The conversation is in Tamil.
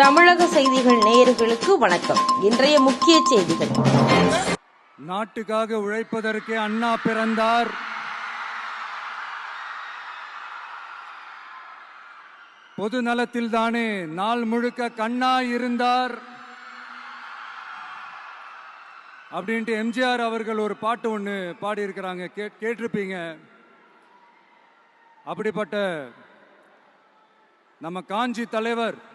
தமிழக செய்திகள் நேயர்களுக்கு வணக்கம். இன்றைய முக்கிய செய்திகள். நாட்டுக்காக உழைப்பதற்கே அண்ணா பிறந்தார். பொது நலத்தில் தானே நாள் முழுக்க கண்ணா இருந்தார். அப்படின்ட்டு எம்ஜிஆர் அவர்கள் ஒரு பாட்டு ஒன்று பாடியிருக்கிறாங்க. கே கேட்டிருப்பீங்க. அப்படிப்பட்ட நம்ம காஞ்சி தலைவர்